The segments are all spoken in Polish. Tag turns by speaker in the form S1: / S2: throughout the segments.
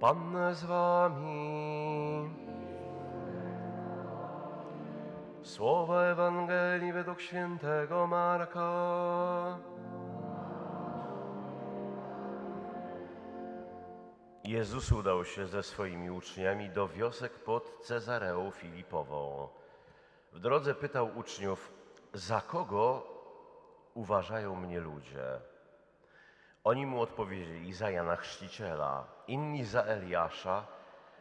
S1: Pan z wami. Słowa Ewangelii według świętego Marka. Jezus udał się ze swoimi uczniami do wiosek pod Cezareą Filipową. W drodze pytał uczniów, za kogo uważają mnie ludzie? Oni mu odpowiedzieli za Jana Chrzciciela, inni za Eliasza,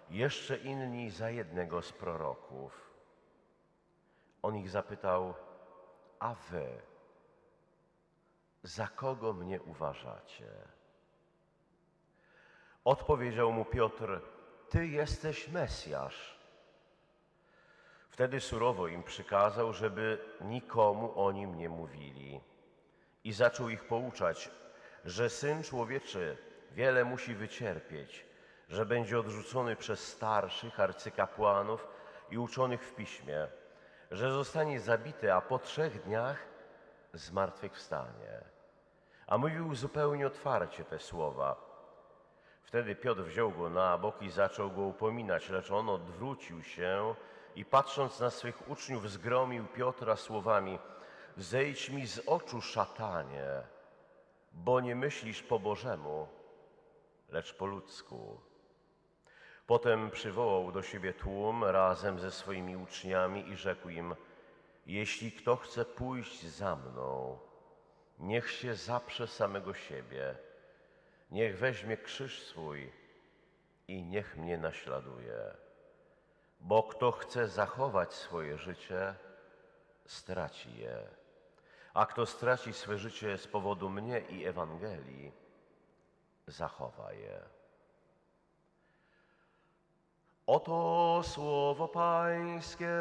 S1: jeszcze inni za jednego z proroków. On ich zapytał, a wy, za kogo mnie uważacie? Odpowiedział mu Piotr, Ty jesteś Mesjasz. Wtedy surowo im przykazał, żeby nikomu o nim nie mówili. I zaczął ich pouczać, że syn człowieczy wiele musi wycierpieć, że będzie odrzucony przez starszych arcykapłanów i uczonych w piśmie, że zostanie zabity, a po trzech dniach zmartwychwstanie. A mówił zupełnie otwarcie te słowa. Wtedy Piotr wziął go na bok i zaczął go upominać, lecz on odwrócił się i patrząc na swych uczniów zgromił Piotra słowami Zejdź mi z oczu, szatanie, bo nie myślisz po Bożemu, lecz po ludzku. Potem przywołał do siebie tłum razem ze swoimi uczniami i rzekł im Jeśli kto chce pójść za mną, niech się zaprze samego siebie – Niech weźmie krzyż swój i niech mnie naśladuje. Bo kto chce zachować swoje życie, straci je. A kto straci swe życie z powodu mnie i Ewangelii, zachowa je. Oto słowo Pańskie.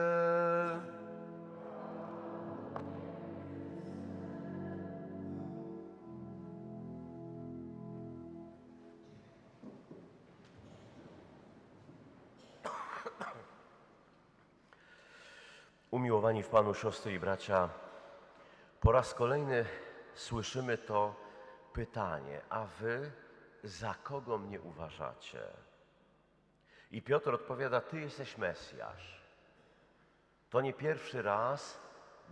S1: Umiłowani w Panu siostry i bracia, po raz kolejny słyszymy to pytanie, a wy za kogo mnie uważacie? I Piotr odpowiada, ty jesteś Mesjasz. To nie pierwszy raz,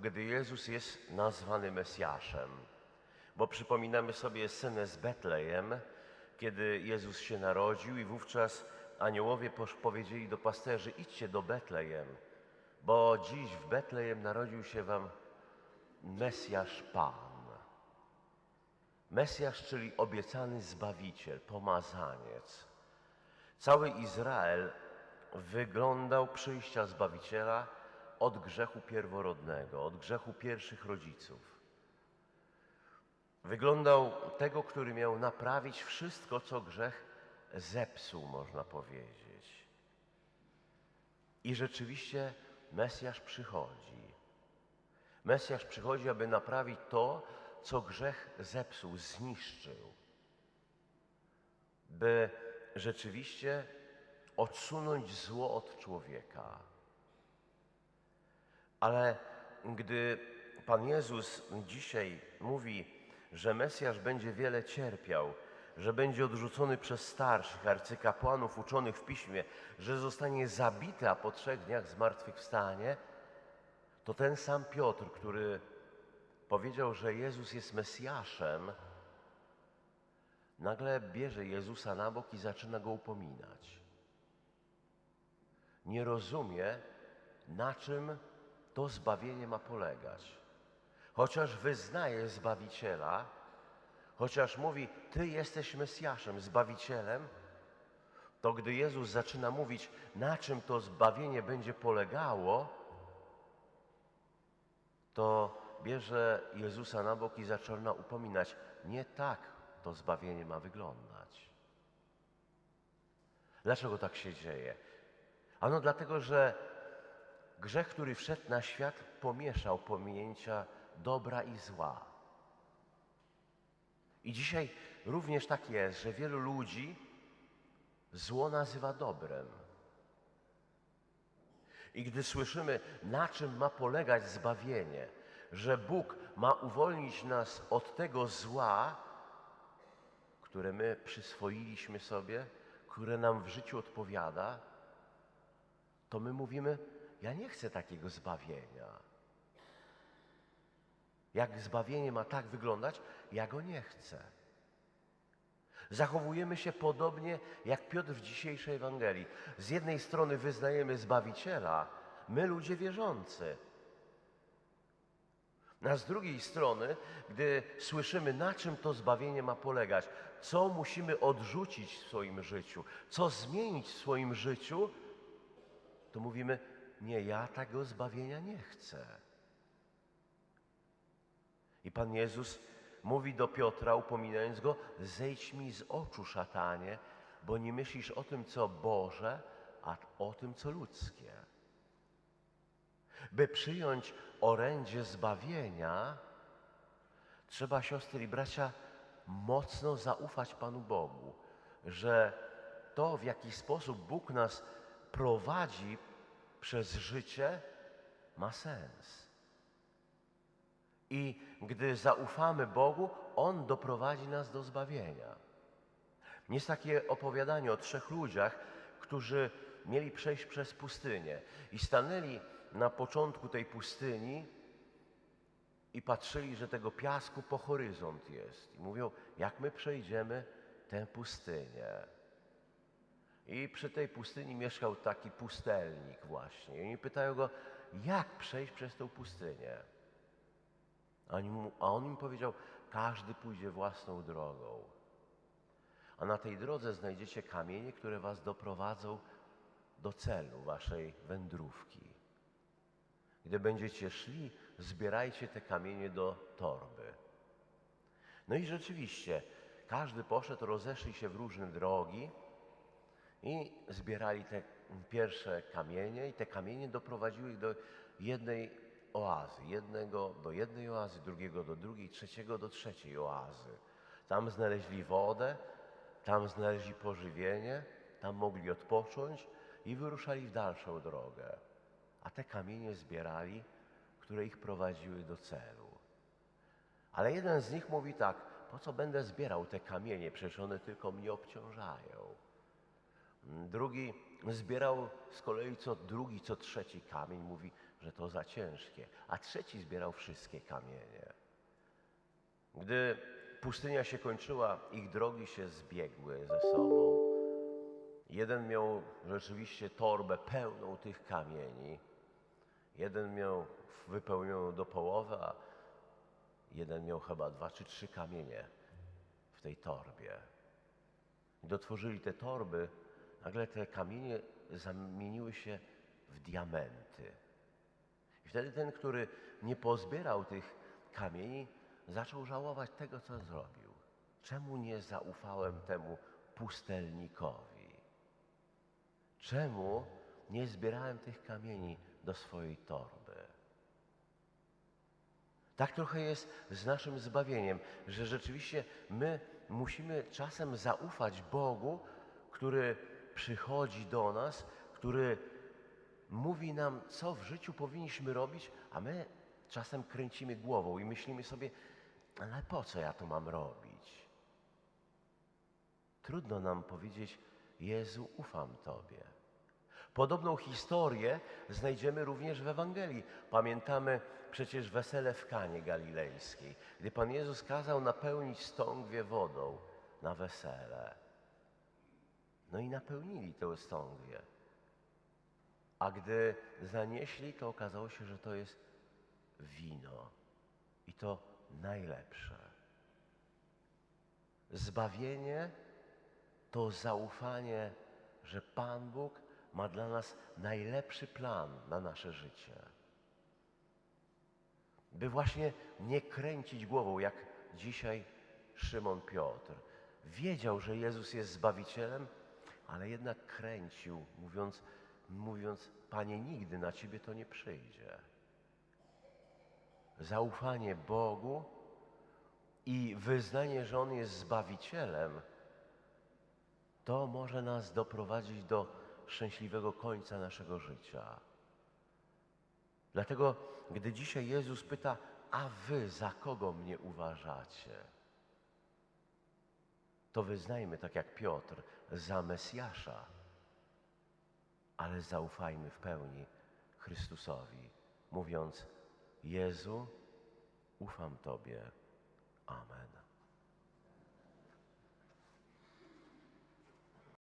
S1: gdy Jezus jest nazwany Mesjaszem, bo przypominamy sobie scenę z Betlejem, kiedy Jezus się narodził i wówczas aniołowie powiedzieli do pasterzy, idźcie do Betlejem, bo dziś w Betlejem narodził się wam Mesjasz Pan. Mesjasz, czyli obiecany Zbawiciel, pomazaniec. Cały Izrael wyglądał przyjścia Zbawiciela od grzechu pierworodnego, od grzechu pierwszych rodziców. Wyglądał tego, który miał naprawić wszystko, co grzech zepsuł, można powiedzieć. I rzeczywiście Mesjasz przychodzi. Mesjasz przychodzi, aby naprawić to, co grzech zepsuł, zniszczył. By rzeczywiście odsunąć zło od człowieka. Ale gdy Pan Jezus dzisiaj mówi, że Mesjasz będzie wiele cierpiał, że będzie odrzucony przez starszych arcykapłanów uczonych w piśmie, że zostanie zabity, a po trzech dniach zmartwychwstanie, to ten sam Piotr, który powiedział, że Jezus jest Mesjaszem, nagle bierze Jezusa na bok i zaczyna go upominać. Nie rozumie, na czym to zbawienie ma polegać. Chociaż wyznaje Zbawiciela, chociaż mówi, Ty jesteś Mesjaszem, Zbawicielem, to gdy Jezus zaczyna mówić, na czym to zbawienie będzie polegało, to bierze Jezusa na bok i zaczyna upominać, nie tak to zbawienie ma wyglądać. Dlaczego tak się dzieje? Ano dlatego, że grzech, który wszedł na świat, pomieszał pojęcia dobra i zła. I dzisiaj również tak jest, że wielu ludzi zło nazywa dobrem. I gdy słyszymy, na czym ma polegać zbawienie, że Bóg ma uwolnić nas od tego zła, które my przyswoiliśmy sobie, które nam w życiu odpowiada, to my mówimy: Ja nie chcę takiego zbawienia. Jak zbawienie ma tak wyglądać, ja go nie chcę. Zachowujemy się podobnie jak Piotr w dzisiejszej Ewangelii. Z jednej strony wyznajemy Zbawiciela, my ludzie wierzący. A z drugiej strony, gdy słyszymy, na czym to zbawienie ma polegać, co musimy odrzucić w swoim życiu, co zmienić w swoim życiu, to mówimy, nie, ja tego zbawienia nie chcę. I Pan Jezus mówi do Piotra, upominając go, zejdź mi z oczu, szatanie, bo nie myślisz o tym, co Boże, a o tym, co ludzkie. By przyjąć orędzie zbawienia, trzeba, siostry i bracia, mocno zaufać Panu Bogu, że to, w jaki sposób Bóg nas prowadzi przez życie, ma sens. I gdy zaufamy Bogu, On doprowadzi nas do zbawienia. Jest takie opowiadanie o trzech ludziach, którzy mieli przejść przez pustynię i stanęli na początku tej pustyni i patrzyli, że tego piasku po horyzont jest. I mówią, jak my przejdziemy tę pustynię. I przy tej pustyni mieszkał taki pustelnik właśnie. I pytają go, jak przejść przez tą pustynię? A, on im powiedział, każdy pójdzie własną drogą. A na tej drodze znajdziecie kamienie, które was doprowadzą do celu waszej wędrówki. Gdy będziecie szli, zbierajcie te kamienie do torby. No i rzeczywiście, każdy poszedł, rozeszli się w różne drogi i zbierali te pierwsze kamienie i te kamienie doprowadziły ich do jednej oazy. Jednego do jednej oazy, drugiego do drugiej, trzeciego do trzeciej oazy. Tam znaleźli wodę, tam znaleźli pożywienie, tam mogli odpocząć i wyruszali w dalszą drogę. A te kamienie zbierali, które ich prowadziły do celu. Ale jeden z nich mówi tak, po co będę zbierał te kamienie, przecież one tylko mnie obciążają. Drugi zbierał z kolei co drugi, co trzeci kamień, mówi, że to za ciężkie, a trzeci zbierał wszystkie kamienie. Gdy pustynia się kończyła, ich drogi się zbiegły ze sobą. Jeden miał rzeczywiście torbę pełną tych kamieni, jeden miał wypełnioną do połowy, a jeden miał chyba dwa czy trzy kamienie w tej torbie. Gdy otworzyli te torby, nagle te kamienie zamieniły się w diamenty. I wtedy ten, który nie pozbierał tych kamieni, zaczął żałować tego, co zrobił. Czemu nie zaufałem temu pustelnikowi? Czemu nie zbierałem tych kamieni do swojej torby? Tak trochę jest z naszym zbawieniem, że rzeczywiście my musimy czasem zaufać Bogu, który przychodzi do nas, który mówi nam, co w życiu powinniśmy robić, a my czasem kręcimy głową i myślimy sobie, ale po co ja to mam robić? Trudno nam powiedzieć, Jezu, ufam Tobie. Podobną historię znajdziemy również w Ewangelii. Pamiętamy przecież wesele w Kanie Galilejskiej, gdy Pan Jezus kazał napełnić stągwie wodą na wesele. No i napełnili tę stągwię. A gdy zanieśli, to okazało się, że to jest wino. I to najlepsze. Zbawienie to zaufanie, że Pan Bóg ma dla nas najlepszy plan na nasze życie. By właśnie nie kręcić głową, jak dzisiaj Szymon Piotr. Wiedział, że Jezus jest Zbawicielem, ale jednak kręcił, mówiąc, mówiąc, Panie, nigdy na Ciebie to nie przyjdzie. Zaufanie Bogu i wyznanie, że On jest Zbawicielem, to może nas doprowadzić do szczęśliwego końca naszego życia. Dlatego, gdy dzisiaj Jezus pyta, a wy za kogo mnie uważacie? to wyznajmy tak jak Piotr za Mesjasza, ale zaufajmy w pełni Chrystusowi, mówiąc: Jezu, ufam Tobie. Amen.